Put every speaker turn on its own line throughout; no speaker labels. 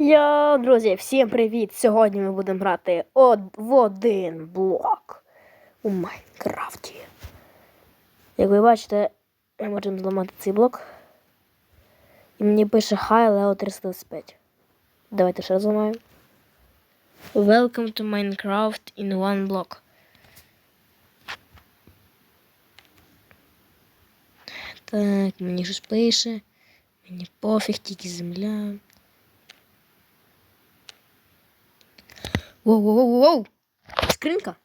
Йо, друзі, всім привіт! Сьогодні ми будемо грати од... в один блок у Майнкрафті. Як ви бачите, ми можемо зламати цей блок. І мені пише Hi Leo 325. Давайте ще зламаємо. Welcome to Minecraft in one block. Так, мені щось пише. Мені пофіг, тільки земля. Воу, воу, воу, воу. Скринка.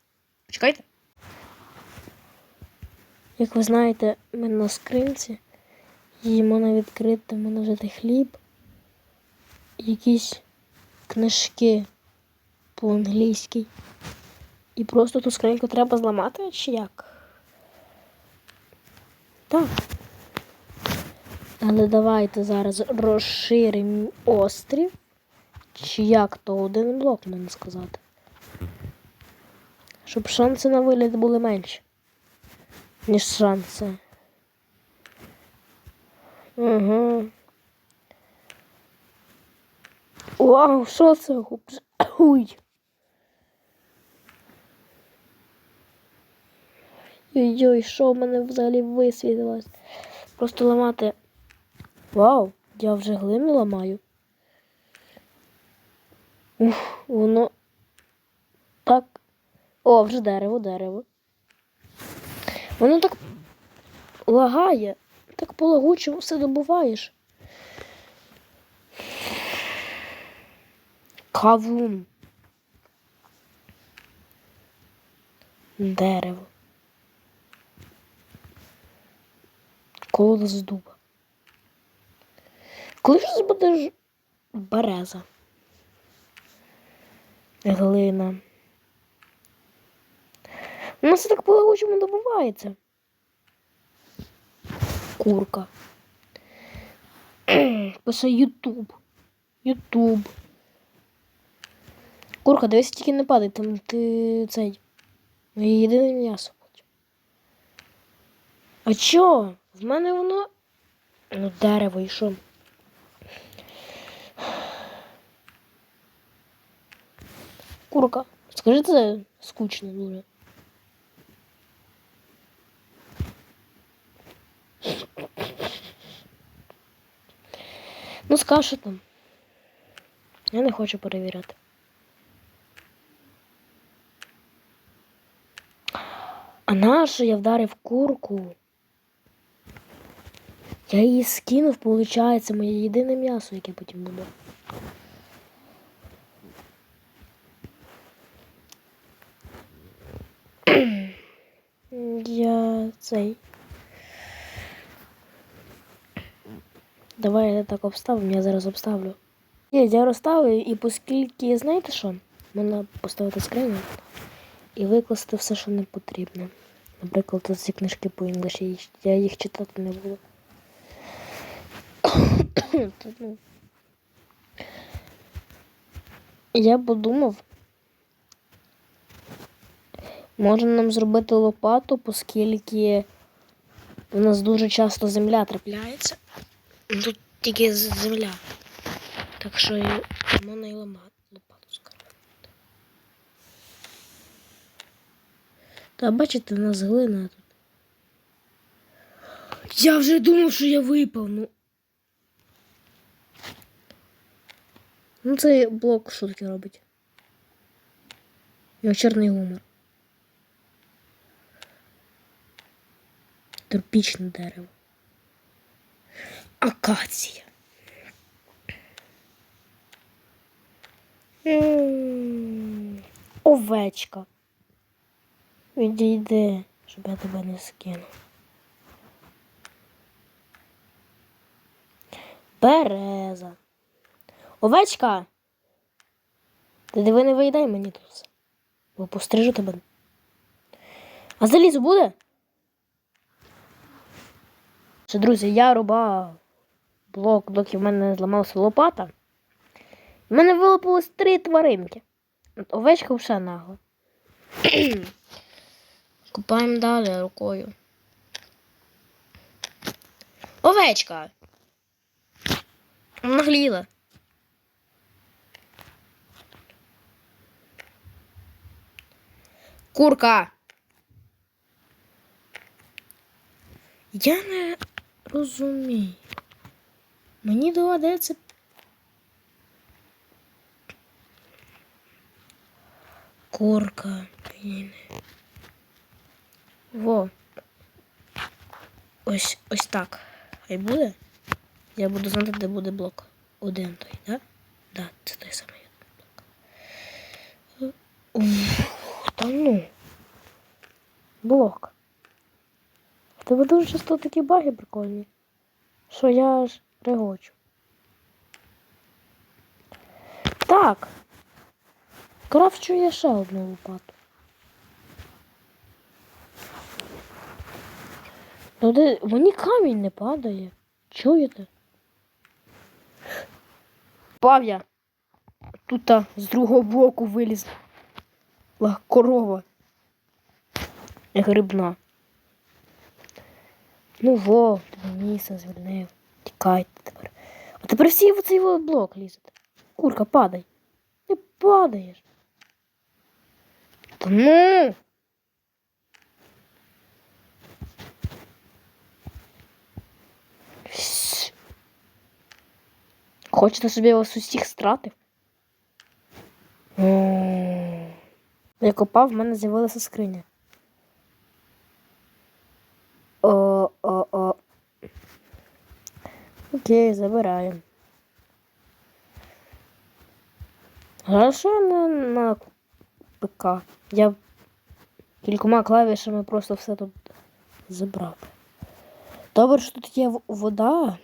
Почекайте. Як ви знаєте, ми на скринці. Її можна відкрити, можна взяти хліб. Якісь книжки по-англійськи. І просто ту скриньку треба зламати, чи як? Так. Але давайте зараз розширимо острів. Чи як то один блок, можна сказати. Щоб шанси на виліт були менші, ніж шанси. Угу. Вау, що це? Уй. Ой-ой, що в мене взагалі висвітилось? Просто ламати. Вау, я вже глину ламаю. Ух, воно так. О, вже дерево, дерево. Воно так лагає, так полагуче все добуваєш. Кавун. Дерево. Коло з дуба. Коли ж буде береза? Глина. У нас так по-лагучому добувається. Курка. Пише Ютуб. Ютуб. Курка, дивись, тільки не падай, там ти цей. Єдине м'ясо. хочеш. А чо? В мене воно. Ну, дерево і що? Курка. Скажи, це скучно дуже. Ну, скажи що там. Я не хочу перевіряти. А нащо я вдарив курку? Я її скинув, виходить, моє єдине м'ясо, яке потім буде. Я цей. Давай я так обставимо, я зараз обставлю. Є, я розставлю і оскільки, знаєте що? Можна поставити скриню і викласти все, що не потрібно. Наприклад, ці книжки по інгліші, я їх читати не буду. Я подумав, Можна нам зробити лопату, оскільки у нас дуже часто земля трапляється. Тут тільки земля. Так що можна і ламати лопату скарбити. Та бачите, у нас глина тут. Я вже думав, що я випав, ну. Ну, цей блок шутки робить. Його чорний гумор. Тропічне дерево. Акація. Овечка. Відійди, щоб я тебе не скинув. Береза. Овечка. Ти диви не виїдай мені тут. Бо пострижу тебе. А залізо буде? Це, друзі, я рубав блок, доки в мене зламалася лопата. У мене вилопилось три тваринки. От Овечка все нагло. Купаємо далі рукою. Овечка. Нагліла. Курка. Я не розумію. Мені доведеться. Курка. Блін. Во. Ось ось так. Хай буде. Я буду знати, де буде блок. Один той, да? Да, це той самий блок. Ух, Та ну. Блок. Тебе дуже часто такі баги прикольні. Що я аж регочу. Так. Крафчу я ще одну лопату. Ну де мені камінь не падає. Чуєте? Пав я. Тут з другого боку вилізла. Корова. Грибна. Ну во, тебе місце звільнив. Тікайте тепер. А тепер всі в цей блок лізете. Курка, падай. Ти падаєш. Та ну. Хочете, щоб я вас усіх стратив? Я копав, в мене з'явилася скриня. О, о, о. Окей, забираємо. Хорошо не на ПК. Я кількома клавішами просто все тут забрав. Добре, що тут є вода.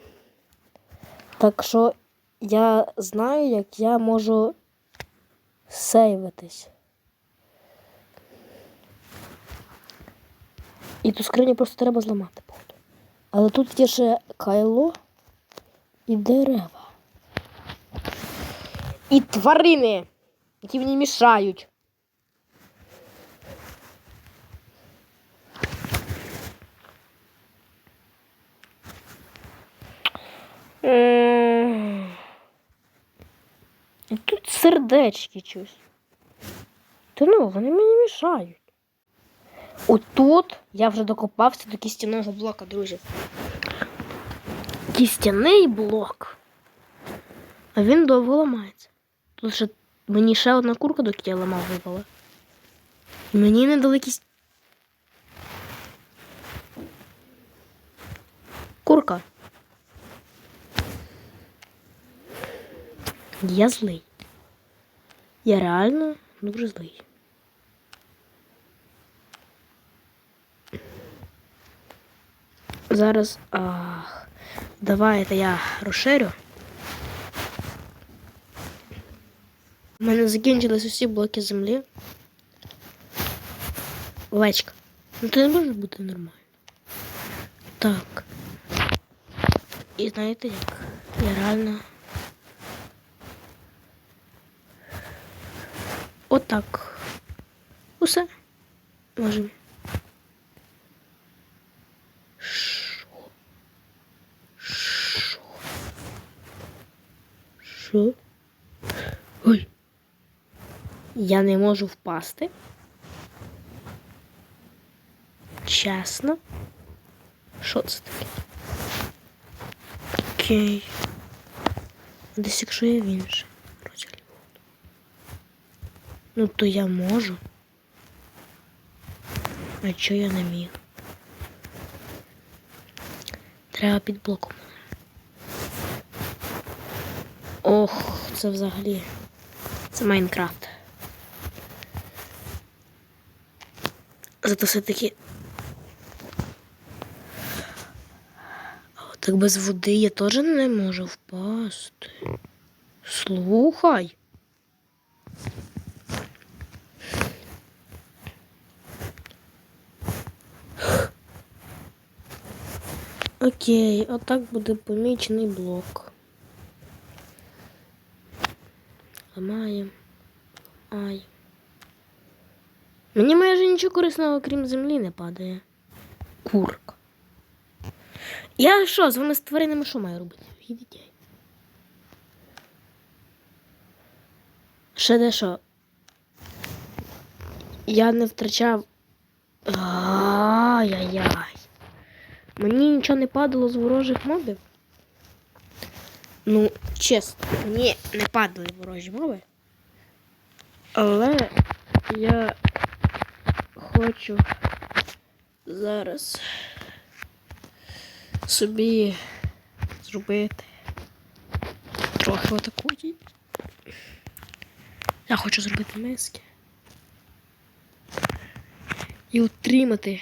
Так що я знаю, як я можу сейвитись. І ту скриню просто треба зламати. Але тут є ще кайло і дерева. І тварини, які мені мішають. Тут сердечки щось. Та ну, вони мені мішають. Отут я вже докопався до кістяного блока, друзі. Кістяний блок. А він довго ламається. Тут ще мені ще одна курка, доки я ламав, випала. І мені не дали кість. Курка. Я злий. Я реально дуже злий. Зараз. Ах, давайте я розширю. У мене закінчились усі блоки землі. Овечка. Ну це не може бути нормально. Так. І знаєте як? Я реально. Отак. Усе. Можемо. Що? Ой. Я не можу впасти. Чесно. Що це таке? Окей. Десь якщо я в інше. Ну то я можу. А чого я не міг? Треба під блоком. Ох, це взагалі. Це Майнкрафт. Зато все-таки. Так без води я теж не можу впасти. Слухай. Окей, отак буде помічений блок. Ламаємо. Ай. Мені майже нічого корисного, крім землі, не падає. Курка. Я що, з вами з тваринами що маю робити? Їдіть. Ще де що? я не втрачав. Ай-яй-яй. Мені нічого не падало з ворожих мобів. Ну, чесно, мені не падали ворожі моби. Але я хочу зараз собі зробити трохи отакої. Я хочу зробити миски. І отримати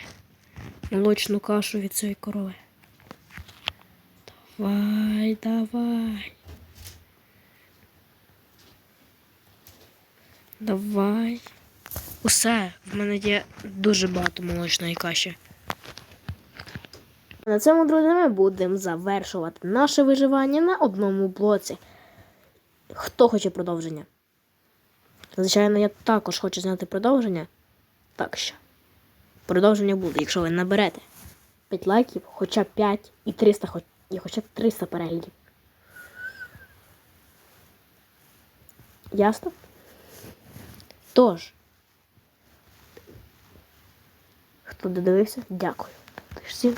молочну кашу від цієї корови. Давай, давай. Давай. Усе, в мене є дуже багато молочної каші. На цьому, друзі, ми будемо завершувати наше виживання на одному блоці. Хто хоче продовження? Звичайно, я також хочу зняти продовження. Так що. Продовження буде, якщо ви наберете 5 лайків, хоча 5 і 300, хоч- і хоча б 300 переглядів. Ясно? Тож, хто додивився, дякую. Всім